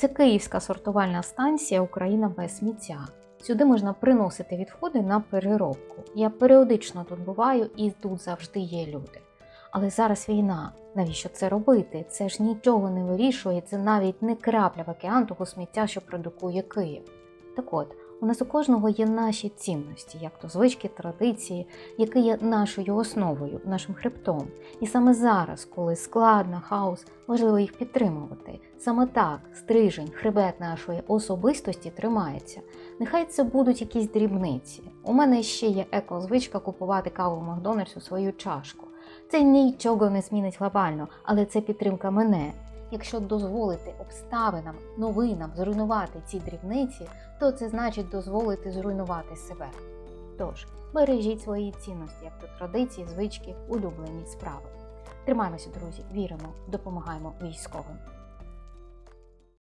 Це київська сортувальна станція Україна без сміття. Сюди можна приносити відходи на переробку. Я періодично тут буваю і тут завжди є люди. Але зараз війна. Навіщо це робити? Це ж нічого не вирішує, це навіть не крапля в океан того сміття, що продукує Київ. Так от, у нас у кожного є наші цінності, як то звички, традиції, які є нашою основою, нашим хребтом. І саме зараз, коли складно, хаос, важливо їх підтримувати. Саме так стрижень, хребет нашої особистості тримається. Нехай це будуть якісь дрібниці. У мене ще є екозвичка купувати каву в Макдональдс у свою чашку. Це нічого не змінить глобально, але це підтримка мене. Якщо дозволити обставинам, новинам зруйнувати ці дрібниці, то це значить дозволити зруйнувати себе. Тож, бережіть свої цінності, як то традиції, звички, улюблені справи. Тримаємося, друзі, віримо, допомагаємо військовим.